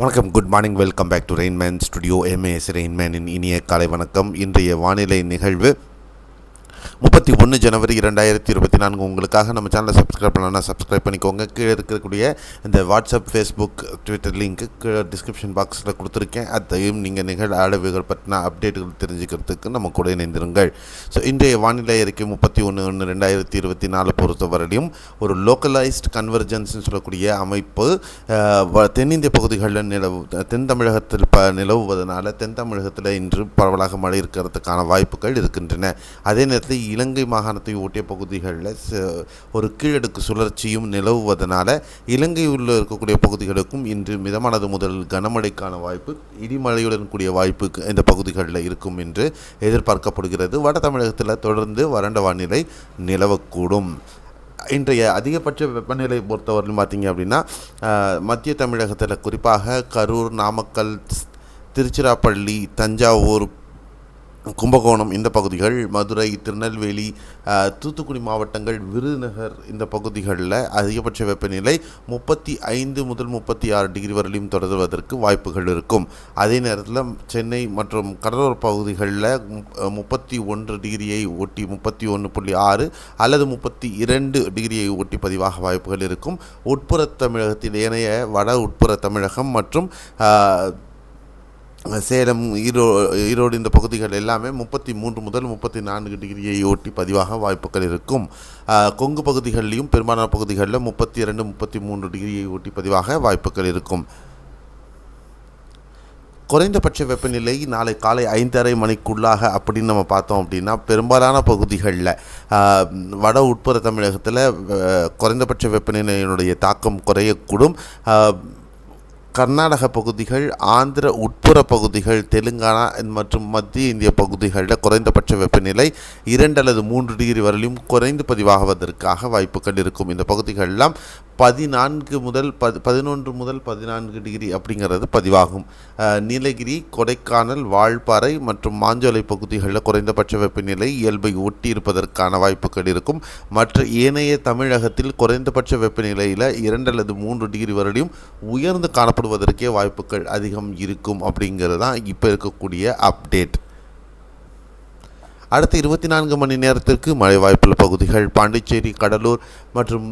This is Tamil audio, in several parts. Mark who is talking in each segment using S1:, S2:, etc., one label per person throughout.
S1: வணக்கம் good morning welcome back to Rainman studio MAS ரெயின்மேனின் இனிய காலை வணக்கம். இன்றைய வானிலை நிகழ்வு முப்பத்தி ஒன்று ஜனவரி இரண்டாயிரத்தி இருபத்தி நான்கு உங்களுக்காக நம்ம சேனலை சப்ஸ்கிரைப் பண்ணலாம் சப்ஸ்கிரைப் பண்ணிக்கோங்க. கீழே இருக்கக்கூடிய இந்த வாட்ஸ்அப் ஃபேஸ்புக் ட்விட்டர் லிங்க்கு கீழே டிஸ்கிரிப்ஷன் பாக்ஸில் கொடுத்துருக்கேன். அதையும் நீங்கள் நிகழ் ஆடவுகள் பற்றின அப்டேட்டுகள் தெரிஞ்சுக்கிறதுக்கு நம்ம கூட இணைந்திருங்கள். ஸோ இன்றைய வானிலை அறிக்கை முப்பத்தி ஒன்று ஒன்று ரெண்டாயிரத்தி இருபத்தி நாலு பொறுத்தவரையிலும் ஒரு லோக்கலைஸ்ட் கன்வர்ஜென்ஸ்னு சொல்லக்கூடிய அமைப்பு வ- தென்னிந்திய பகுதிகளில் நிலவு தென் தமிழகத்தில் ப நிலவுவதனால தென் தமிழகத்தில் இன்று பரவலாக மழை இருக்கிறதுக்கான வாய்ப்புகள் இருக்கின்றன. அதே நேரத்தில் இலங்கை மாகாணத்தை ஒட்டிய பகுதிகளில் ச- ஒரு கீழடுக்கு சுழற்சியும் நிலவுவதனால இலங்கையில் இருக்கக்கூடிய பகுதிகளுக்கும் இன்று மிதமானது முதல் கனமழைக்கான வாய்ப்பு இடிமழையுடன் கூடிய வாய்ப்பு இந்த பகுதிகளில் இருக்கும் என்று எதிர்பார்க்கப்படுகிறது. வட தமிழகத்தில் தொடர்ந்து வறண்ட வானிலை நிலவக்கூடும். இன்றைய அதிகபட்ச வெப்பநிலை பொறுத்தவரையிலும் பார்த்தீங்க அப்படின்னா மத்திய தமிழகத்தில் குறிப்பாக கரூர் நாமக்கல் திருச்சிராப்பள்ளி தஞ்சாவூர் கும்பகோணம் இந்த பகுதிகள் மதுரை திருநெல்வேலி தூத்துக்குடி மாவட்டங்கள் விருதுநகர் இந்த பகுதிகளில் அதிகபட்ச வெப்பநிலை முப்பத்தி ஐந்து முதல் முப்பத்தி ஆறு டிகிரி வரையிலும் தொடருவதற்கு வாய்ப்புகள் இருக்கும். அதே நேரத்தில் சென்னை மற்றும் கடலோர பகுதிகளில் முப்பத்தி ஒன்று டிகிரியை ஒட்டி முப்பத்தி ஒன்று புள்ளி ஆறு அல்லது முப்பத்தி இரண்டு டிகிரியை ஒட்டி பதிவாக வாய்ப்புகள் இருக்கும். உட்புற தமிழகத்தில் ஏனைய வட உட்புற தமிழகம் மற்றும் சேலம் ஈரோ ஈரோடு இந்த பகுதிகள் எல்லாமே முப்பத்தி மூன்று முதல் முப்பத்தி நான்கு டிகிரியை ஒட்டி பதிவாக வாய்ப்புகள் இருக்கும். கொங்கு பகுதிகளிலும் பெரும்பாலான பகுதிகளில் முப்பத்தி இரண்டு முப்பத்தி மூன்று டிகிரியை ஒட்டி பதிவாக வாய்ப்புகள் இருக்கும். குறைந்தபட்ச வெப்பநிலை நாளை காலை ஐந்தரை மணிக்குள்ளாக அப்படின்னு நம்ம பார்த்தோம் அப்படின்னா பெரும்பாலான பகுதிகளில் ஆஹ், வட உட்புற தமிழகத்தில் குறைந்தபட்ச வெப்பநிலையினுடைய தாக்கம் குறையக்கூடும். ஆஹ், கர்நாடக பகுதிகள் ஆந்திர உட்புற பகுதிகள் தெலுங்கானா மற்றும் மத்திய இந்திய பகுதிகளில் குறைந்தபட்ச வெப்பநிலை இரண்டு அல்லது மூன்று டிகிரி வரையிலும் குறைந்து பதிவாகுவதற்காக வாய்ப்புகள் இருக்கும். இந்த பகுதிகளெல்லாம் பதினான்கு முதல் பதி பதினொன்று முதல் பதினான்கு டிகிரி அப்படிங்கிறது பதிவாகும். நீலகிரி கொடைக்கானல் வால்பாறை மற்றும் மாஞ்சோலை பகுதிகளில் குறைந்தபட்ச வெப்பநிலை இயல்பை ஒட்டி இருப்பதற்கான வாய்ப்புகள் இருக்கும். மற்ற ஏனைய தமிழகத்தில் குறைந்தபட்ச வெப்பநிலையில் இரண்டு அல்லது மூன்று டிகிரி வரையிலும் உயர்ந்து சாப்பிடுவதற்கே வாய்ப்புகள் அதிகம் இருக்கும் அப்படிங்கிறது தான் இப்போ இருக்கக்கூடிய அப்டேட் அடுத்த இருபத்தி நான்கு மணி நேரத்திற்கு மழை வாய்ப்புள்ள பகுதிகள் பாண்டிச்சேரி கடலூர் மற்றும்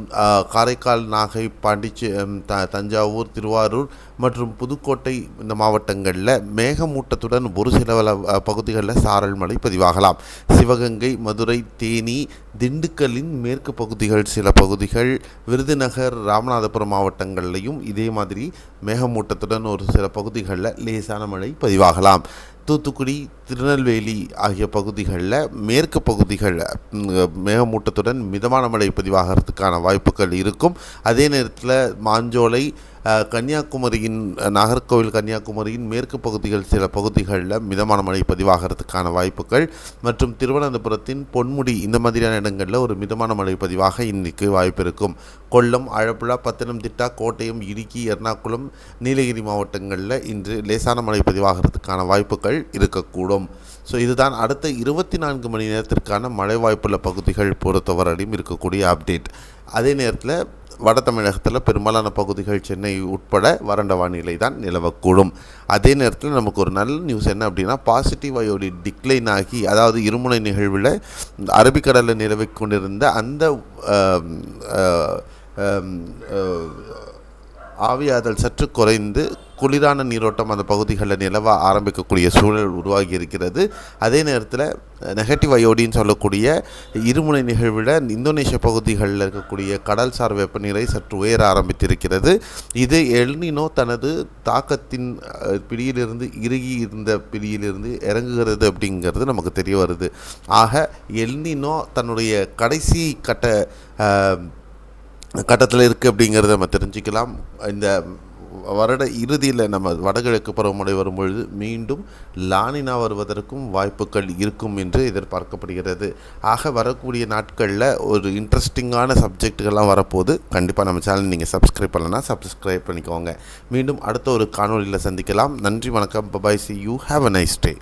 S1: காரைக்கால் நாகை பாண்டிச்சே த தஞ்சாவூர் திருவாரூர் மற்றும் புதுக்கோட்டை இந்த மாவட்டங்களில் மேகமூட்டத்துடன் ஒரு சில பகுதிகளில் சாரல் மழை பதிவாகலாம். சிவகங்கை மதுரை தேனி திண்டுக்கல்லின் மேற்கு பகுதிகள் சில பகுதிகள் விருதுநகர் ராமநாதபுரம் மாவட்டங்கள்லையும் இதே மாதிரி மேகமூட்டத்துடன் ஒரு சில பகுதிகளில் லேசான மழை பதிவாகலாம். தூத்துக்குடி திருநெல்வேலி ஆகிய பகுதிகளில் மேற்கு பகுதிகள் மேகமூட்டத்துடன் மிதமான மழை வருவதற்கான வாய்ப்புகள் இருக்கும். அதே நேரத்தில் மாஞ்சோலை கன்னியாகுமரியின் நாகர்கோவில் கன்னியாகுமரியின் மேற்கு பகுதிகள் சில பகுதிகளில் மிதமான மழை பதிவாகிறதுக்கான வாய்ப்புகள். மற்றும் திருவனந்தபுரத்தின் பொன்முடி இந்த மாதிரியான இடங்களில் ஒரு மிதமான மழை பதிவாக இன்றைக்கு வாய்ப்பு இருக்கும். கொல்லம் ஆழப்புழா பத்தனம்திட்டா கோட்டயம் இடுக்கி எர்ணாகுளம் நீலகிரி மாவட்டங்களில் இன்று லேசான மழை பதிவாகிறதுக்கான வாய்ப்புகள் இருக்கக்கூடும். ஸோ இதுதான் அடுத்த இருபத்தி நான்கு மணி நேரத்திற்கான மழை வாய்ப்புள்ள பகுதிகள் பொறுத்தவரையிலும் இருக்கக்கூடிய அப்டேட். அதே நேரத்தில் வட தமிழகத்தில் பெரும்பாலான பகுதிகள் சென்னை உட்பட வறண்ட வானிலை தான் நிலவக்கூடும். அதே நேரத்தில் நமக்கு ஒரு நல்ல நியூஸ் என்ன அப்படின்னா பாசிட்டிவ் அயோடி டிக்ளைன் ஆகி அதாவது இருமுனை நிகழ்வில் அரபிக்கடலில் நிலவிக் கொண்டிருந்த அந்த ஆவியாதல் சற்று குறைந்து குளிரான நீரோட்டம் அந்த பகுதிகளில் நிலவ ஆரம்பிக்கக்கூடிய சூழல் உருவாகி இருக்கிறது அதே நேரத்தில் நெகட்டிவ் அயோடின்னு சொல்லக்கூடிய இருமுனை நிகழ்வில் இந்தோனேஷிய பகுதிகளில் இருக்கக்கூடிய கடல்சார் வெப்பநிலை சற்று உயர ஆரம்பித்திருக்கிறது. இது எல்னினோ தனது தாக்கத்தின் பிடியிலிருந்து இறுகி இருந்த பிடியிலிருந்து இறங்குகிறது அப்படிங்கிறது நமக்கு தெரிய வருது. ஆக எல்னினோ தன்னுடைய கடைசி கட்ட கட்டத்தில் இருக்குது அப்படிங்கிறத நம்ம தெரிஞ்சுக்கலாம். இந்த வருட இறுதியில் நம்ம வடகிழக்கு பருவமழை வரும்பொழுது மீண்டும் லானினா வருவதற்கும் வாய்ப்புகள் இருக்கும் என்று எதிர்பார்க்கப்படுகிறது. ஆக வரக்கூடிய நாட்களில் ஒரு இன்ட்ரெஸ்டிங்கான சப்ஜெக்ட்டுகள்லாம் வரப்போது கண்டிப்பாக நம்ம சேனல் நீங்கள் சப்ஸ்கிரைப் பண்ணலன்னா சப்ஸ்கிரைப் பண்ணிக்கோங்க. மீண்டும் அடுத்த ஒரு காணொளியில் சந்திக்கலாம். நன்றி வணக்கம். Bye bye see you have a nice day